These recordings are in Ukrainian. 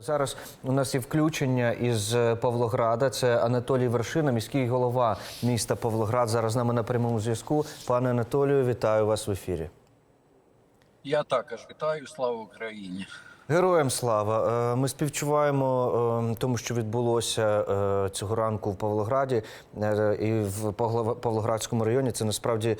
Зараз у нас є включення із е, Павлограда. Це Анатолій Вершина, міський голова міста Павлоград. Зараз з нами на прямому зв'язку. Пане Анатолію, вітаю вас в ефірі. Я також вітаю. Слава Україні. Героям слава! Е, Ми співчуваємо е, тому, що відбулося цього ранку в Павлограді і в Павлоградському районі. Це насправді.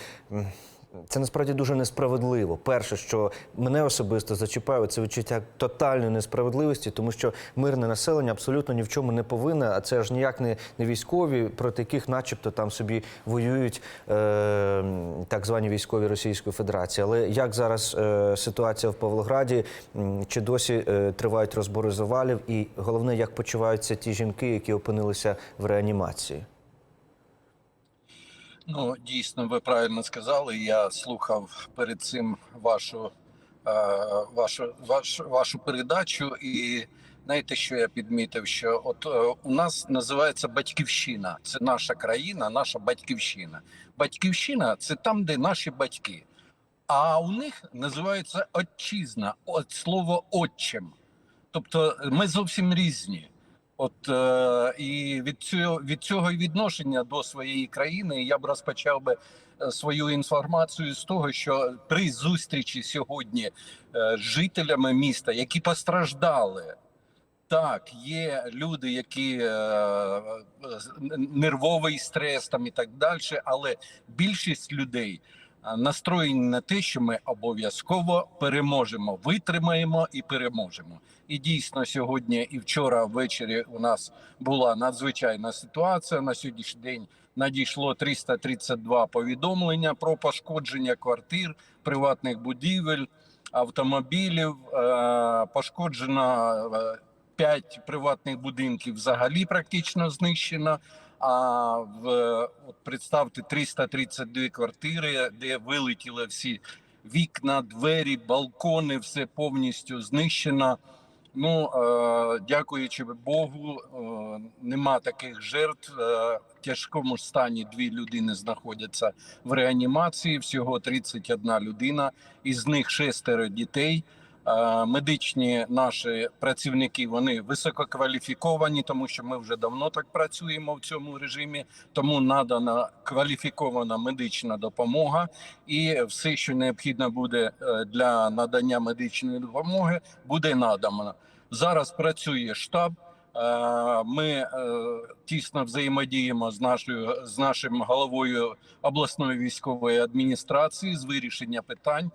Це насправді дуже несправедливо. Перше, що мене особисто зачіпає, це відчуття тотальної несправедливості, тому що мирне населення абсолютно ні в чому не повинне, а це ж ніяк не, не військові, проти яких, начебто, там собі воюють е, так звані військові Російської Федерації. Але як зараз е, ситуація в Павлограді? Чи досі е, тривають розбори завалів? І головне, як почуваються ті жінки, які опинилися в реанімації? Ну дійсно, ви правильно сказали. Я слухав перед цим вашу е, вашу вашу, вашу передачу, і знаєте, що я підмітив? Що от е, у нас називається батьківщина. Це наша країна, наша батьківщина. Батьківщина це там, де наші батьки. А у них називається отчизна, от слово отчим. Тобто ми зовсім різні. От е, і від цього від цього відношення до своєї країни я б розпочав би е, свою інформацію з того, що при зустрічі сьогодні е, з жителями міста, які постраждали, так є люди, які е, е, нервовий стрес там і так далі, але більшість людей настроєні на те, що ми обов'язково переможемо, витримаємо і переможемо. І дійсно сьогодні і вчора ввечері у нас була надзвичайна ситуація. На сьогоднішній день надійшло 332 повідомлення про пошкодження квартир, приватних будівель, автомобілів. Е, Пошкоджено е, 5 приватних будинків взагалі практично знищено. А в от представте 332 квартири, де вилетіли всі вікна, двері, балкони, все повністю знищено. Ну, е, дякуючи Богу, е, нема таких жертв. Е, в тяжкому стані дві людини знаходяться в реанімації. Всього 31 людина, із них шестеро дітей. Е, Медичні наші працівники вони висококваліфіковані, тому що ми вже давно так працюємо в цьому режимі. Тому надана кваліфікована медична допомога, і все, що необхідно буде е, для надання медичної допомоги, буде надано. Зараз працює штаб. Е, Ми тісно взаємодіємо з нашою з нашим головою обласної військової адміністрації з вирішення питань.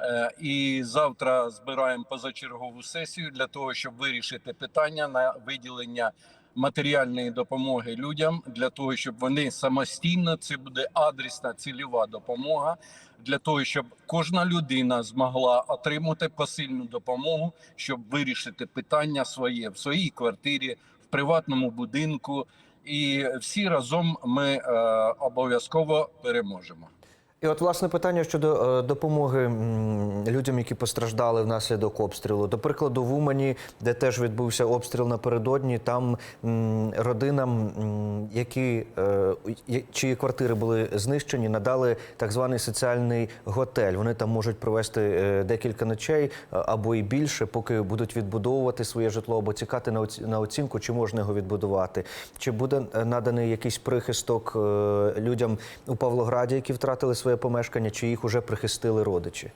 Е, І завтра збираємо позачергову сесію для того, щоб вирішити питання на виділення матеріальної допомоги людям для того, щоб вони самостійно це буде адресна цільова допомога для того, щоб кожна людина змогла отримати посильну допомогу, щоб вирішити питання своє в своїй квартирі, в приватному будинку. І всі разом ми е, обов'язково переможемо. І от власне питання щодо е, допомоги людям, які постраждали внаслідок обстрілу. До прикладу, в Умані, де теж відбувся обстріл напередодні, там родинам, які е, чиї квартири були знищені, надали так званий соціальний готель. Вони там можуть провести е, декілька ночей або і більше, поки будуть відбудовувати своє житло або цікати на оцінку, чи можна його відбудувати. Чи буде наданий якийсь прихисток людям у Павлограді, які втратили своє помешкання, чи їх уже прихистили родичі?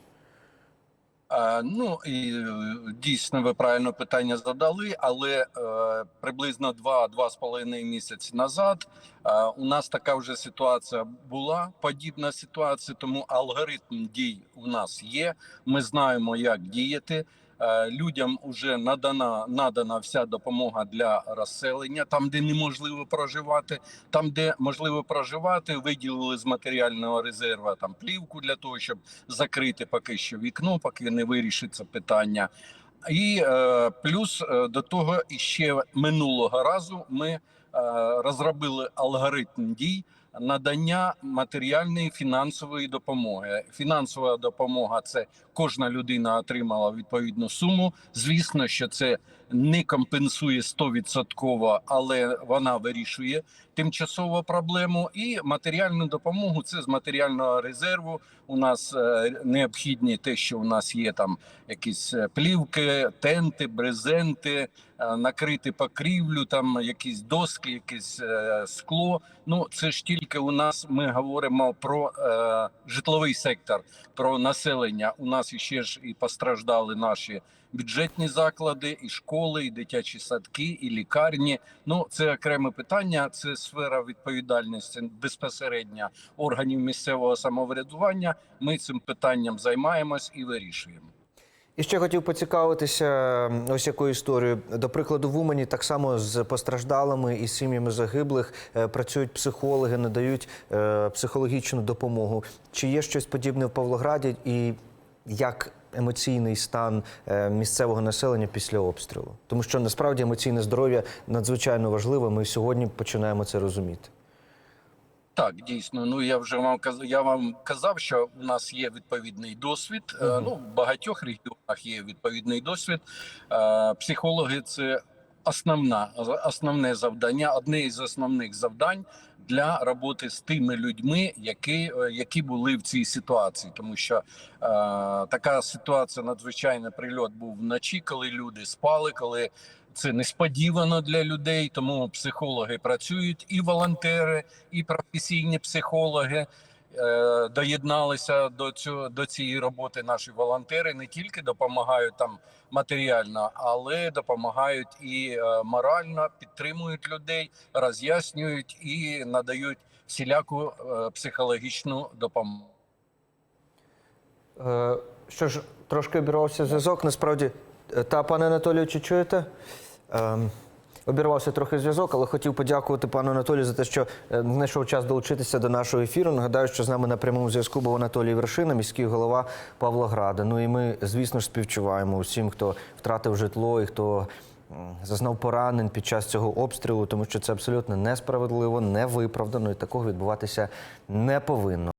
Е, Ну і е, дійсно ви правильно питання задали, але е, приблизно два-два з половиною місяці назад е, у нас така вже ситуація була, подібна ситуація, тому алгоритм дій у нас є. Ми знаємо, як діяти. Е, Людям вже надана надана вся допомога для розселення, там, де неможливо проживати, там, де можливо проживати, виділили з матеріального резерву там плівку для того, щоб закрити поки що вікно, поки не вирішиться питання. І е, плюс е, до того ще минулого разу ми розробили алгоритм дій надання матеріальної фінансової допомоги. Фінансова допомога це кожна людина отримала відповідну суму. Звісно, що це не компенсує 100%, але вона вирішує тимчасово проблему. І матеріальну допомогу це з матеріального резерву. У нас е, необхідні те, що у нас є там якісь е, плівки, тенти, брезенти, е, накрити покрівлю, там якісь доски, якесь скло. Ну це ж тільки у нас ми говоримо про е, житловий сектор, про населення. У нас іще ж і постраждали наші бюджетні заклади, і школи, і дитячі садки, і лікарні. Ну це окреме питання. Це сфера відповідальності безпосередньо органів місцевого самоврядування. Ми цим питанням займаємось і вирішуємо. І ще хотів поцікавитися ось якою історією. До прикладу, в Умані так само з постраждалими і сім'ями загиблих е, працюють психологи, надають е, психологічну допомогу. Чи є щось подібне в Павлограді і як емоційний стан е, місцевого населення після обстрілу? Тому що насправді емоційне здоров'я надзвичайно важливе. Ми сьогодні починаємо це розуміти. Так, дійсно. Ну я вже вам казав. Я вам казав, що у нас є відповідний досвід. Е, Мгм. Ну, в багатьох регіонах є відповідний досвід. Е, Психологи це основна основне завдання, одне із основних завдань для роботи з тими людьми, які, е, які були в цій ситуації, тому що е, така ситуація надзвичайний прильот був вночі, коли люди спали, коли це несподівано для людей, тому психологи працюють і волонтери, і професійні психологи доєдналися до цього до цієї роботи. Наші волонтери не тільки допомагають там матеріально, але допомагають і е, морально, підтримують людей, роз'яснюють і надають всіляку е, психологічну допомогу. Е, Що ж, трошки обірвався зв'язок. Насправді, е, та пане Анатолію, чи чуєте? Обірвався трохи зв'язок, але хотів подякувати пану Анатолію за те, що е, знайшов час долучитися до нашого ефіру. Нагадаю, що з нами на прямому зв'язку був Анатолій Вершина, міський голова Павлограда. Ну і ми, звісно ж, співчуваємо усім, хто втратив житло і хто зазнав поранень під час цього обстрілу, тому що це абсолютно несправедливо, невиправдано і такого відбуватися не повинно.